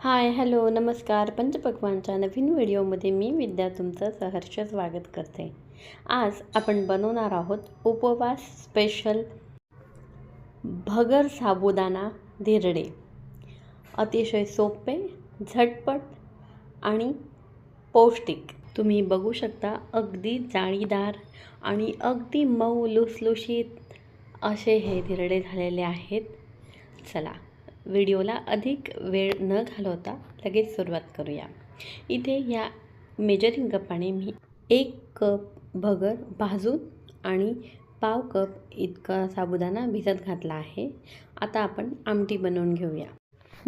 Hi hello नमस्कार. पंचपक्वानच्या नवीन व्हिडिओमध्ये मी विद्या तुमचं सहर्ष स्वागत करते. आज आपण बनवणार आहोत उपवास स्पेशल भगर साबुदाणा धिरडे. अतिशय सोपे झटपट आणि पौष्टिक. तुम्ही बघू शकता अगदी जाळीदार आणि अगदी मऊ लुसलुशीत असे हे धिरडे झालेले आहेत. चला. व्हिडिओला अधिक वेळ न घालवता लगेच सुरुवात करूया. इथे या मेजरिंग कपाने मी एक कप भगर भाजून आणि पाव कप इतका साबुदाणा भिजत घातला आहे. आता आपण आमटी बनवून घेऊया.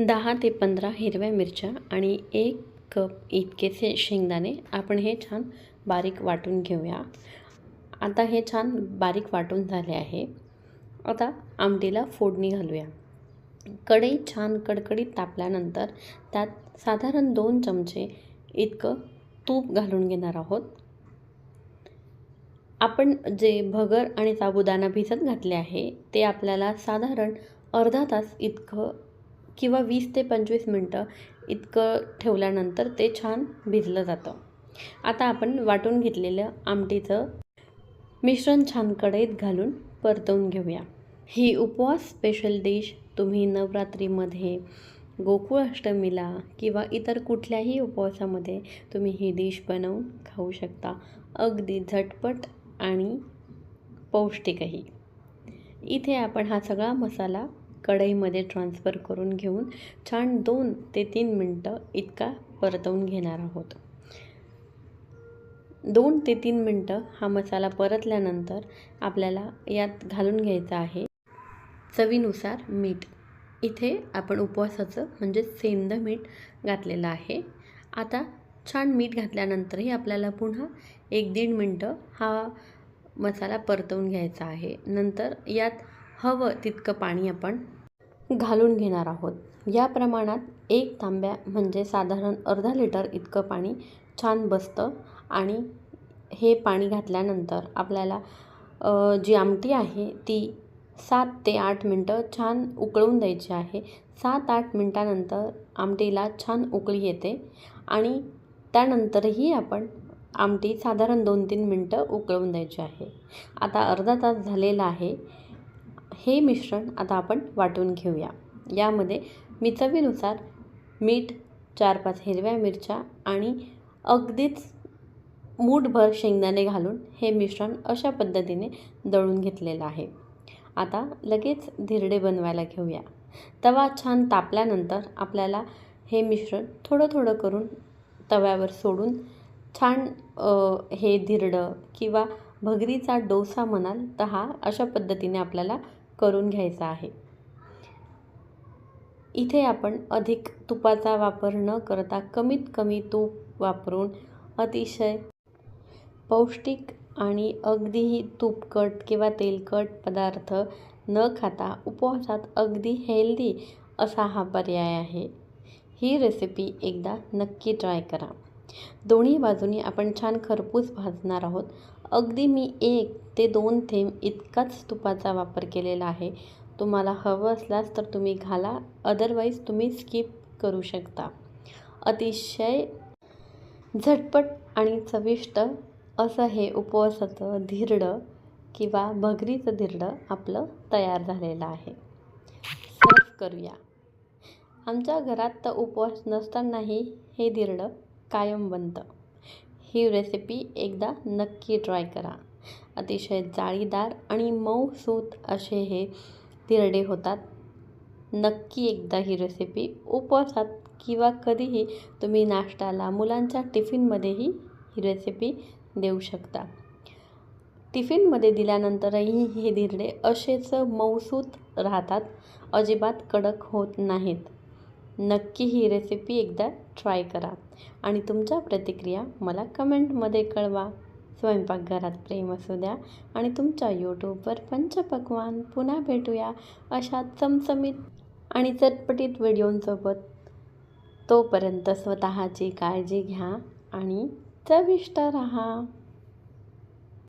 दहा ते पंधरा हिरव्या मिरच्या आणि एक कप इतकेसे शेंगदाणे आपण हे छान बारीक वाटून घेऊया. आता हे छान बारीक वाटून झाले आहे. आता आमटीला फोडणी घालूया. कढई छान कडकडीत तापल्यानंतर त्यात साधारण दोन चमचे इतकं तूप घालून घेणार आहोत. आपण जे भगर आणि साबुदाणा भिजत घातले आहे ते आपल्याला साधारण अर्धा तास इतकं किंवा वीस ते पंचवीस मिनटं इतकं ठेवल्यानंतर ते छान भिजलं जातं. आता आपण वाटून घेतलेलं आमटीचं मिश्रण छान कढईत घालून परतवून घेऊया. ही उपवास स्पेशल डिश तुम्ही नवरात्रीमध्ये गोकुळाष्टमीला किंवा इतर कुठल्याही उपवासामध्ये तुम्ही ही डिश बनवून खाऊ शकता. अगदी झटपट आणि पौष्टिकही. इथे आपण हा सगळा मसाला कढईमध्ये ट्रान्सफर करून घेऊन छान दोन ते तीन मिनटं इतका परतवून घेणार आहोत. दोन ते तीन मिनटं हा मसाला परतल्यानंतर आपल्याला यात घालून घ्यायचा आहे चवीनुसार मीठ. इथे आपण उपवासाचं म्हणजे सेंद मीठ घातलेलं आहे. आता छान मीठ घातल्यानंतरही आपल्याला पुन्हा एक दीड मिनटं हा मसाला परतवून घ्यायचा आहे. नंतर यात हवं तितकं पाणी आपण घालून घेणार आहोत. या प्रमाणात एक तांब्या म्हणजे साधारण अर्धा लिटर इतकं पाणी छान बसतं आणि हे पाणी घातल्यानंतर आपल्याला जी आमटी आहे ती सात ते आठ मिनटं छान उकळून द्यायची आहे. सात आठ मिनटानंतर आमटीला छान उकळी येते आणि त्यानंतरही आपण आमटी साधारण दोन तीन मिनटं उकळून द्यायची आहे. आता अर्धा तास झालेला आहे. हे मिश्रण आता आपण वाटून घेऊया. यामध्ये मी चवीनुसार मीठ चार पाच हिरव्या मिरच्या आणि अगदीच मूठभर शेंगदाणे घालून हे मिश्रण अशा पद्धतीने दळून घेतलेलं आहे. आता लगेच धिरडे बनवायला घेऊया. तवा छान तापल्यानंतर आपल्याला हे मिश्रण थोडं थोडं करून तव्यावर सोडून छान हे धिरडं किंवा भगरीचा डोसा म्हणाल तर हा अशा पद्धतीने आपल्याला करून घ्यायचा आहे. इथे आपण अधिक तुपाचा वापर न करता कमीत कमी तूप वापरून अतिशय पौष्टिक आणि अगदीही तुपकट किंवा तेलकट पदार्थ न खाता उपवासात अगदी हेल्दी असा हा पर्याय आहे. ही रेसिपी एकदा नक्की ट्राय करा. दोन्ही बाजूनी आपण छान खरपूस भाजणार आहोत. अगदी मी एक ते दोन थेंब इतकाच तुपाचा वापर केलेला आहे. तुम्हाला हवं असल्यास तर तुम्ही घाला अदरवाईज तुम्ही स्किप करू शकता. अतिशय झटपट आणि चविष्ट असं हे उपवासाचं धिरडं किंवा भगरीचं धिरडं आपलं तयार झालेलं आहे. सर्व करूया. आमच्या घरात तर उपवास नसतानाही हे धिरडं कायम बनतं ही रेसिपी एकदा नक्की ट्राय करा. अतिशय जाळीदार आणि मऊ सूत असे हे धिरडे होतात. नक्की एकदा ही रेसिपी उपवासात किंवा कधीही तुम्ही नाश्त्याला मुलांच्या टिफिनमध्येही ही रेसिपी देऊ शकता. टिफिनमध्ये दिल्यानंतरही हे धिरडे असेच मऊसूत राहतात अजिबात कडक होत नाहीत. नक्की ही रेसिपी एकदा ट्राय करा आणि तुमच्या प्रतिक्रिया मला कमेंटमध्ये कळवा. स्वयंपाकघरात प्रेम असू द्या आणि तुमच्या यूट्यूबवर पंचपक्वान पुन्हा भेटूया अशा चमचमीत आणि चटपटीत व्हिडिओंसोबत. तोपर्यंत स्वतःची काळजी घ्या आणि चविष्ट रहा.